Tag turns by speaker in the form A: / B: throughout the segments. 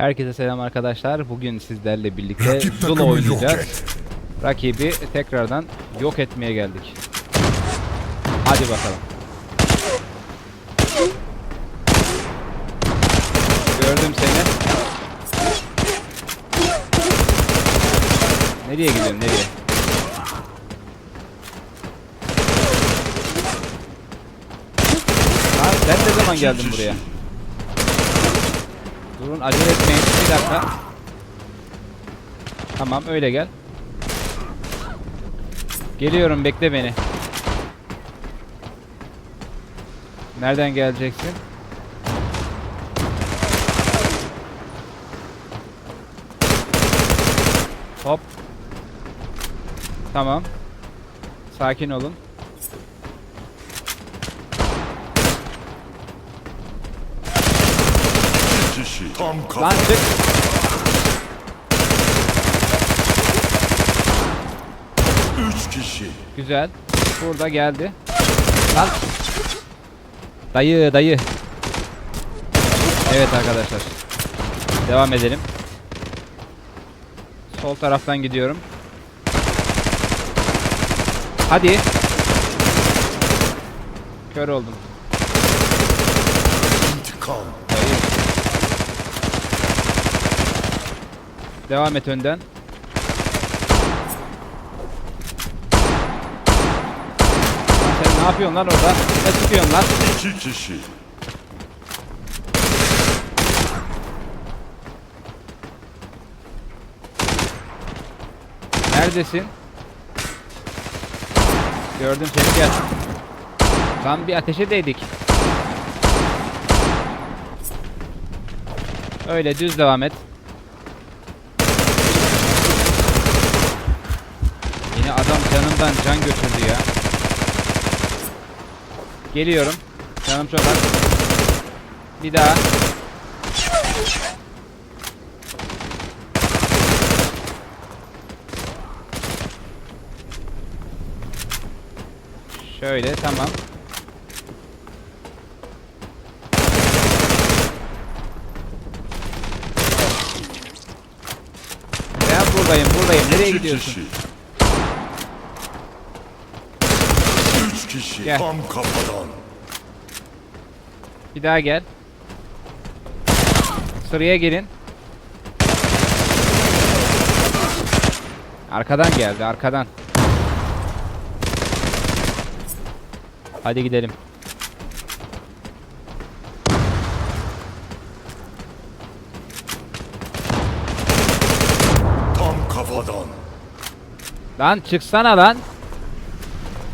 A: Herkese selam arkadaşlar. Bugün sizlerle birlikte Zula oynayacağız. Rakibi tekrardan yok etmeye geldik. Hadi bakalım. Gördüm seni. Nereye gidiyorsun nereye? Ha, sen ne zaman geldin buraya? Durun acele etmeyin. Bir dakika. Tamam öyle gel. Geliyorum bekle beni. Nereden geleceksin? Hop. Tamam. Sakin olun.
B: Kişi tam
A: Lan çık.
B: Üç kişi.
A: Güzel. Burada geldi. Lan. Dayı dayı. Evet arkadaşlar. Devam edelim. Sol taraftan gidiyorum. Hadi. Kör oldum.
B: İntikam.
A: Dayı. Devam et önden. Sen ne yapıyorsun lan orada? Ne tutuyorsun lan?
B: İki kişi.
A: Neredesin? Gördüm seni gel. Lan bir ateşe değdik. Öyle düz devam et. Yine adam canımdan can götürdü ya. Geliyorum. Canım çok az. Bir daha. Şöyle tamam. Ben buradayım buradayım. Nereye gidiyorsun?
B: Kişi.
A: Gel.
B: tam kafadan.
A: Bir daha gel. Sıraya gelin. Arkadan geldi arkadan. Hadi gidelim.
B: Tam kafadan.
A: Lan çıksana lan.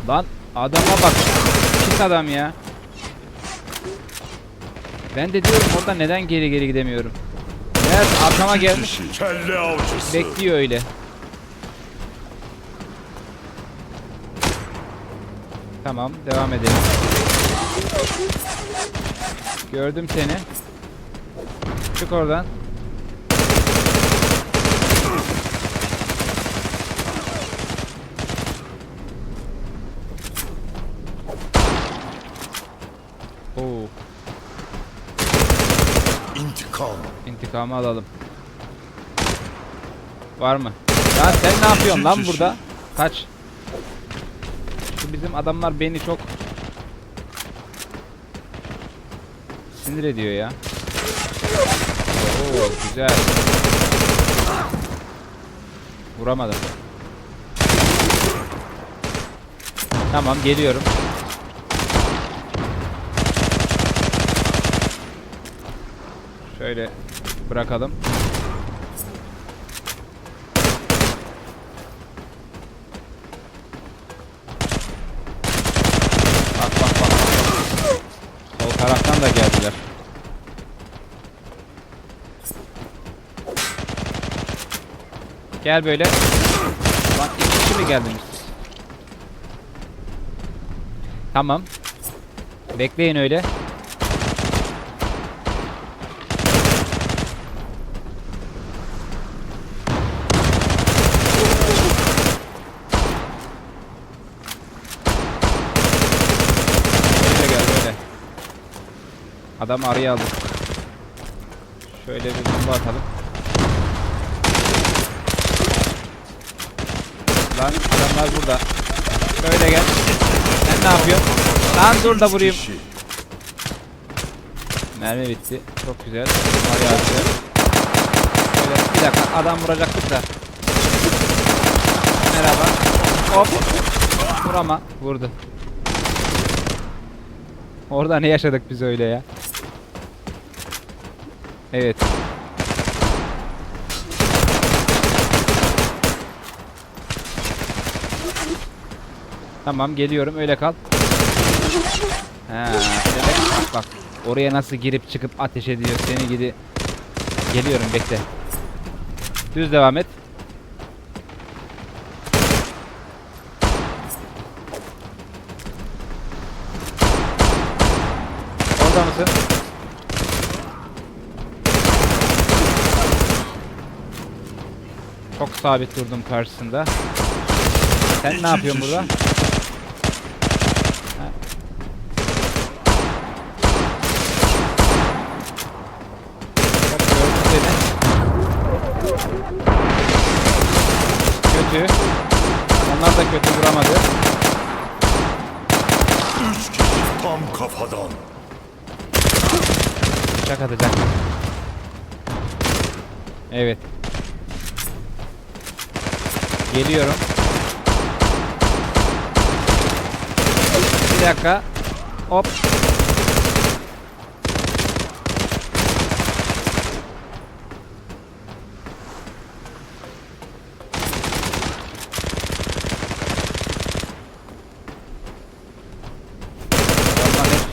A: Lan adama bak. Çık adam ya. Ben de diyorum orada neden geri geri gidemiyorum. Meğer arkama gelmiş
B: kişi. Kelle avcısı.
A: bekliyor öyle. Tamam devam edelim. Gördüm seni. Çık oradan. Oo,
B: İntikam.
A: İntikamı alalım. Var mı? Lan sen ne yapıyorsun lan burada? Kaç. Şu bizim adamlar beni çok sinir ediyor ya. Oo güzel. Vuramadım. Tamam geliyorum. Şöyle bırakalım. Bak bak bak. Sol taraftan da geldiler. Gel böyle. Lan iki kişi mi geldiniz? Tamam. Bekleyin öyle. Böyle gel böyle. Adam araya aldık. Şöyle bir bomba atalım. Lan adamlar burada. Şöyle gel. Sen ne yapıyorsun? Lan dur da vurayım. Mermi bitti. Çok güzel. Bayağı güzel. Şöyle bir dakika adam vuracaktık da. Merhaba. Hop. Vurama. Vurdu. Orada ne yaşadık biz öyle ya? Evet. Tamam geliyorum öyle kal. Ha, demek bak bak. Oraya nasıl girip çıkıp ateş ediyor seni gidi. Geliyorum bekle. Düz devam et. Orada mısın? Çok sabit durdum karşısında. Sen
B: İki
A: ne yapıyorsun
B: kişi.
A: burada? Bak gördüm seni. Kötü. Onlar da kötü vuramadı.
B: Üç kişi. Tam kafadan.
A: Bıçak atacak. Evet. Geliyorum. Bir dakika. Hop.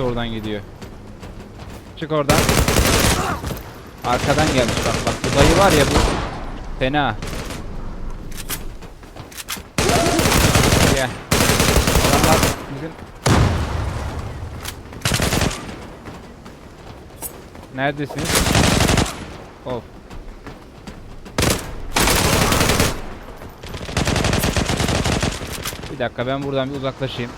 A: Oradan gidiyor. Çık oradan. Arkadan gelmiş bak bak. Bu dayı var ya bu. Fena. Gel. Adamlar bizim... Neredesiniz? Of. Bir dakika ben buradan bir uzaklaşayım.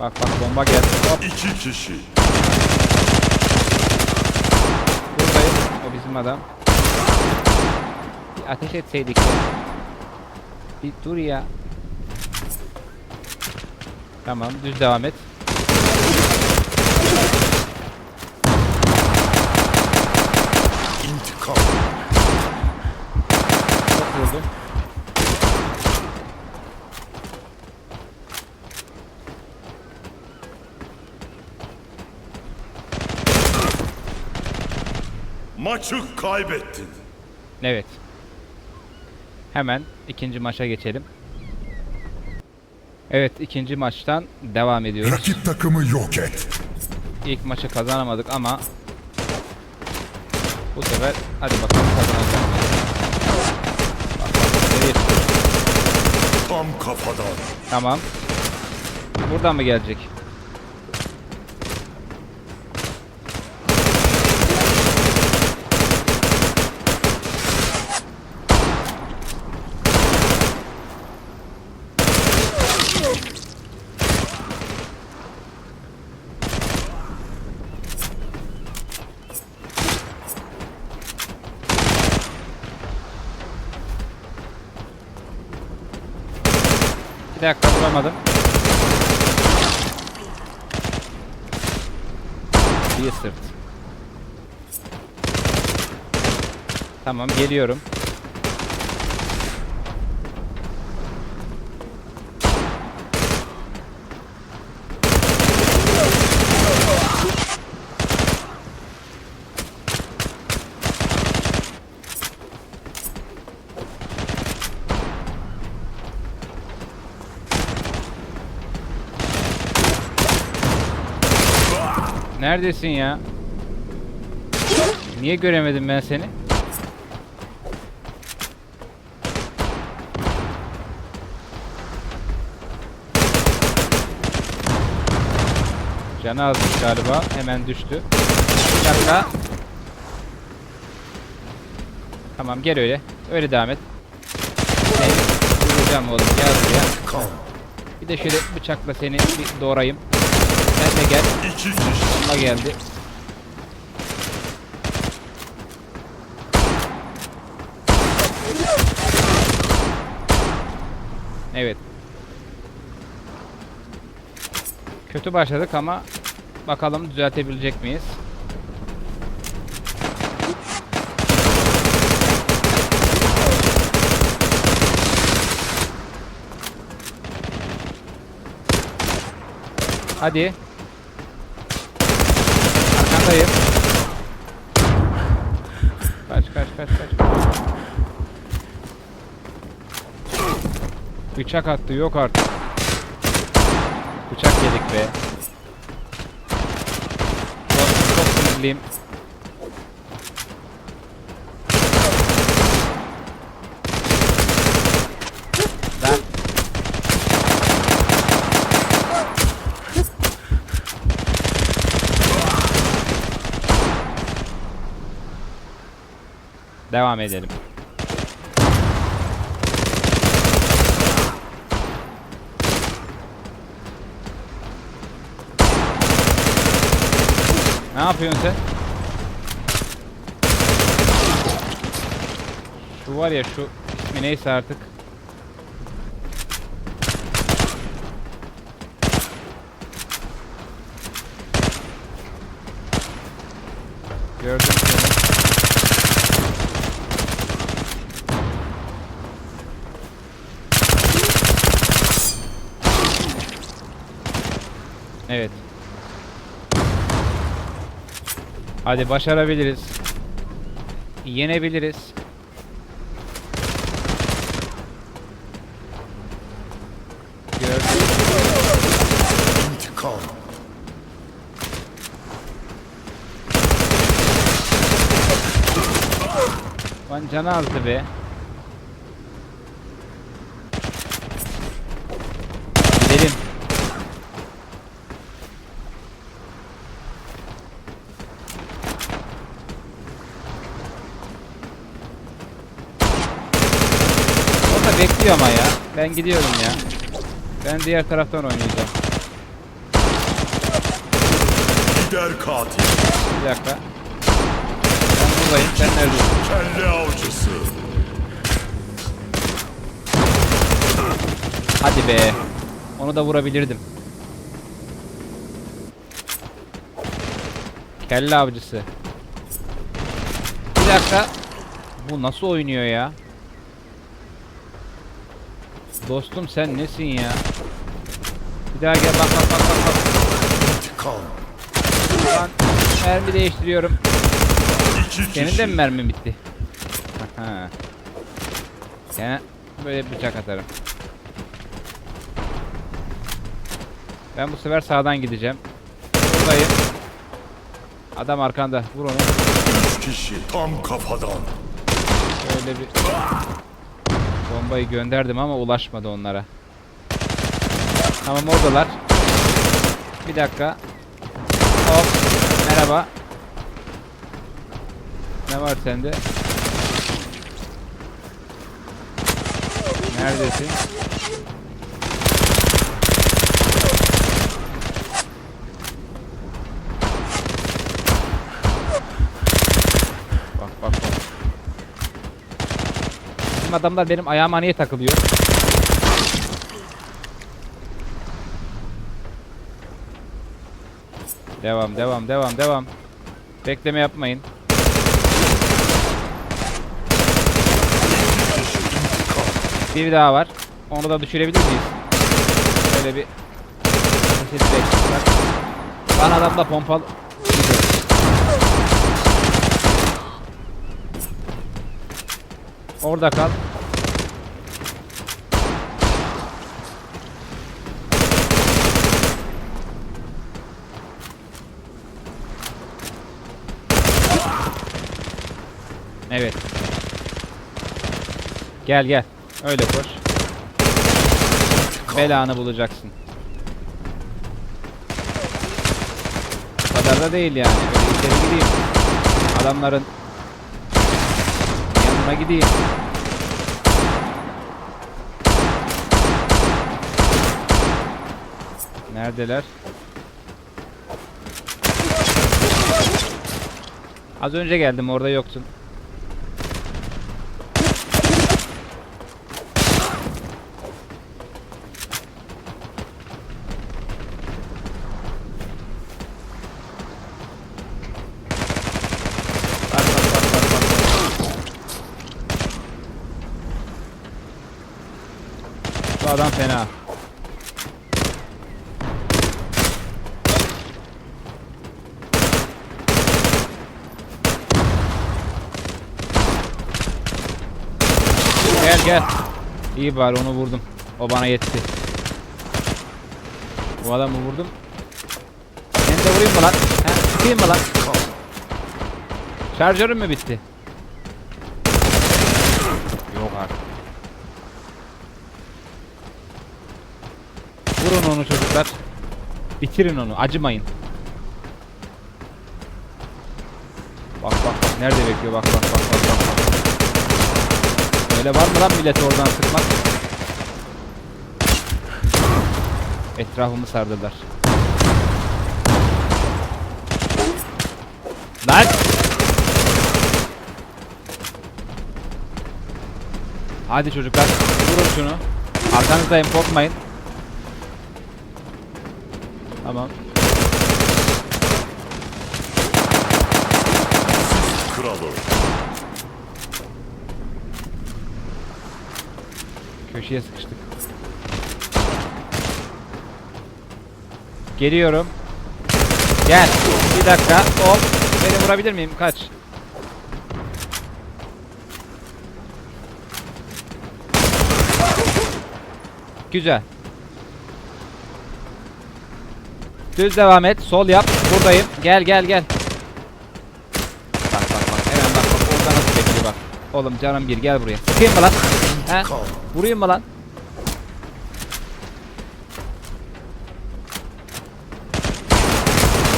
A: Bak bak bomba geldi. Hop
B: İki kişi.
A: buradayım. O bizim adam. Bir ateş etseydik. Bir dur ya. Tamam düz devam et.
B: İntikam.
A: Çok vurdum.
B: Maçı kaybettin.
A: Evet. Hemen ikinci maça geçelim. Evet ikinci maçtan devam ediyoruz.
B: Rakip takımı yok et.
A: İlk maçı kazanamadık ama bu sefer hadi bakalım kazanacağız.
B: Tam kafadan.
A: Tamam. Buradan mı gelecek? Bir dakika vuramadım. Bir sırt. Tamam geliyorum. Neredesin ya? Niye göremedim ben seni? Canı azmış galiba. Hemen düştü. Bir dakika. Tamam gel öyle. Öyle devam et. Vuracağım oğlum. Gel buraya. Bir de şöyle bıçakla seni bir doğrayayım. Sen de gel.
B: İki kişi.
A: Bomba geldi. Evet. Kötü başladık ama bakalım düzeltebilecek miyiz? Hadi. Arkandayım. Kaç kaç kaç kaç. Bıçak attı yok artık. Bıçak yedik be. Çok, çok sinirliyim. Ben devam edelim. Ne yapıyorsun sen? Şu var ya şu ismi neyse artık. Gördüm seni. Evet. Hadi başarabiliriz. Yenebiliriz. Lan canı azdı be. Gidelim. O da bekliyor ama ya. Ben gidiyorum ya. Ben diğer taraftan oynayacağım.
B: Lider katil.
A: Bir dakika. Ben buradayım. Sen neredesin?
B: Kelle avcısı.
A: Hadi be. Onu da vurabilirdim. Kelle avcısı. Bir dakika. Bu nasıl oynuyor ya? Dostum sen nesin ya? Bir daha gel bak bak bak bak bak.
B: İntikam.
A: Lan mermi değiştiriyorum. Senin de mi mermin bitti? Aha. Sana böyle bıçak atarım. Ben bu sefer sağdan gideceğim. Buradayım. Adam arkanda. Vur onu.
B: Üç kişi. Tam kafadan.
A: Şöyle bir bombayı gönderdim ama ulaşmadı onlara. Tamam oradalar. Bir dakika. Hop. Merhaba. Ne var sende? Neredesin? Bizim adamlar benim ayağıma niye takılıyor? Devam devam devam devam. Bekleme yapmayın. Bir daha var. Onu da düşürebilir miyiz? Böyle bir. Lan adam da pompalı. Orada kal. Evet. Gel gel. Öyle koş. Belanı bulacaksın. O kadar da değil yani. Böyle içeri. Adamların Buna gideyim. Neredeler? Az önce geldim orada yoktun. Adam fena. Gel gel. İyi bari onu vurdum. O bana yetti. Bu adamı vurdum. Seni de vurayım mı lan? He, sıkayım mı lan? Şarjörüm mü bitti? Yok artık. Vurun onu çocuklar. Bitirin onu. Acımayın. Bak bak bak. Nerede bekliyor? Bak bak bak bak bak. Öyle var mı lan millete oradan sıkmak? Etrafımı sardılar. Lan! Hadi çocuklar, vurun şunu. Arkanızdayım, korkmayın. Tamam.
B: Kralı.
A: Köşeye sıkıştık. Geliyorum. Gel. Bir dakika. Hop. Beni vurabilir miyim? Kaç. Güzel. Düz devam et. Sol yap. Buradayım. Gel gel gel. Bak bak bak. Hemen bak bak. Orada nasıl bekliyor bak. Oğlum canım bir gel buraya. Sıkayım mı lan? He? Vurayım mı lan?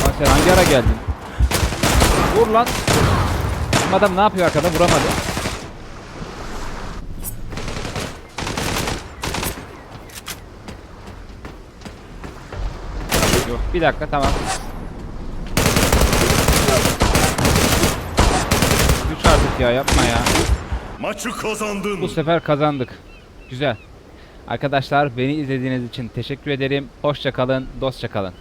A: Lan sen hangi ara geldin? Vur lan. Adam ne yapıyor arkada? Vuramadı. Yok bir dakika tamam. Güç artık ya yapma ya.
B: Maçı kazandın.
A: Bu sefer kazandık. Güzel. Arkadaşlar beni izlediğiniz için teşekkür ederim. Hoşça kalın, dostça kalın.